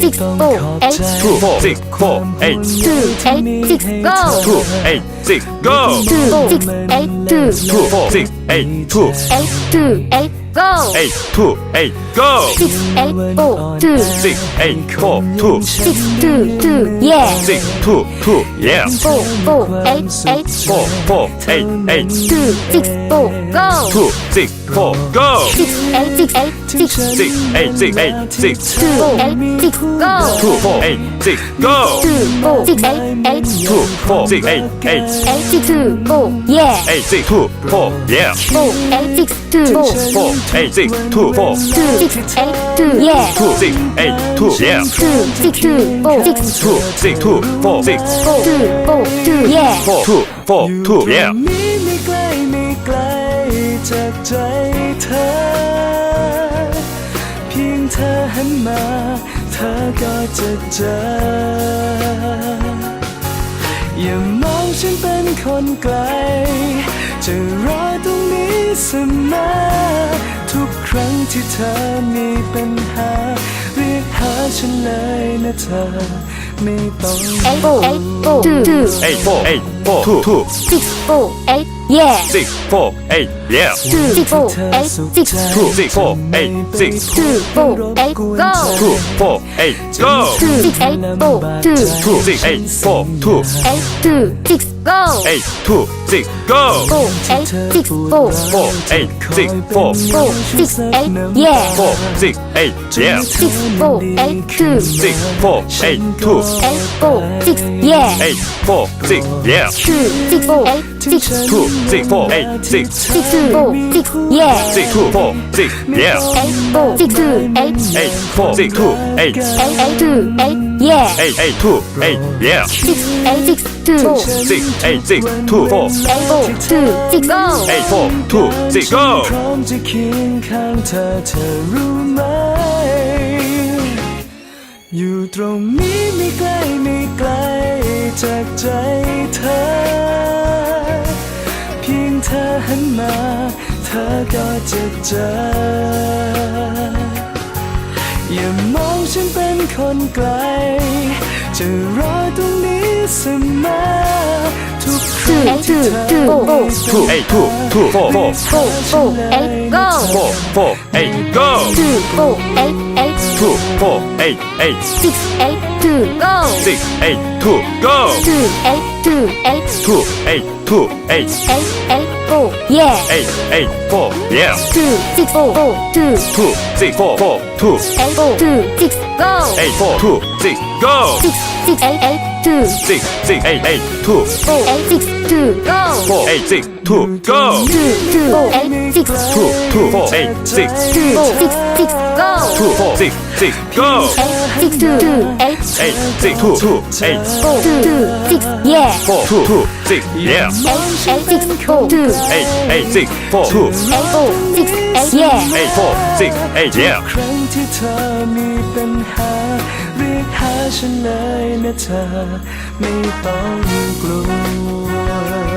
six four eight two four six four eight. Two eight six go. Two eight six go. Two six eight two. Two four six eight two. Eight two eight go. Eight two eight go. Six eight four two. Six eight four two. Six two two yeah. Six two two yeah. Four four eight eight. Four four eight eight. Two six four go. Two six four go. Six eight six eight six. Six eight six eight six. Two eight six go. Two four eight six go. Two four six eight eight. Two four six eight eight. Eight six two four yeah. Eight six two four yeah. Four eight six two four. Four eight six two four two six eight two yeah two six eight two yeah two six two four six two six two four six four two four two yeah four two four two yeah ไม่ไกลไม่ไกลจากใจเธอ เพียงเธอหันมา เธอก็จะเจอ อย่ามองฉันเป็นคนไกล จะรอตรงนี้เสมอ รั้งที่เธอมีปัญหา เรียกหาฉันเลยนะเธอ ไม่ต้อง eight four eight four two two eight four eight four two two six four eight yeah. Six four eight yeah. Two six four eight six. two six four eight six. two four eight go. two four eight go. Two six eight four two. two six eight four two. eight two six go. Eight two six go. Four eight six four. Four eight six four. Four six eight yeah. Four six eight yeah. Six four eight two. Six four eight two. Eight four six yeah. Eight four six yeah. Two six four eight six two six four eight six six two four six yeah six two four six yeah eight four six two eight eight four six two eight eight eight two eight yeah eight eight two eight yeah six eight six two four six eight six two four eight four two six go eight four two six ฉัน go พร้อมจะเคียงข้างเธอเธอรู้ไหม อยู่ตรงนี้ไม่ไกลไม่ไกลจากใจ อก็จะเจอ อย่ามองฉันเป็นคนไกล จะรอตรงนี้เสมอทุกครั้งที่เธอ two four two eight two two four four four four eight go four four eight go two four eight eight two four eight eight six eight two go six eight two go two eight two eight two eight two eight eight eight four yeah eight eight four yeah two six four four two. Two six four four two. Eight four two six go. Eight four two six go. Six six eight eight two. Six six eight eight two. Four eight six two go. Four eight six two go. Two two four eight six. Two two four eight six. Two six six go two four six six go eight six two two eight eight six two two eight four two two six yeah four two two six yeah eight eight six four two eight eight six four two eight four six eight yeah eight four six eight yeah ครั้งที่เธอมีปัญหา เรียกหาฉันเลยนะเธอ ไม่ต้องกลัว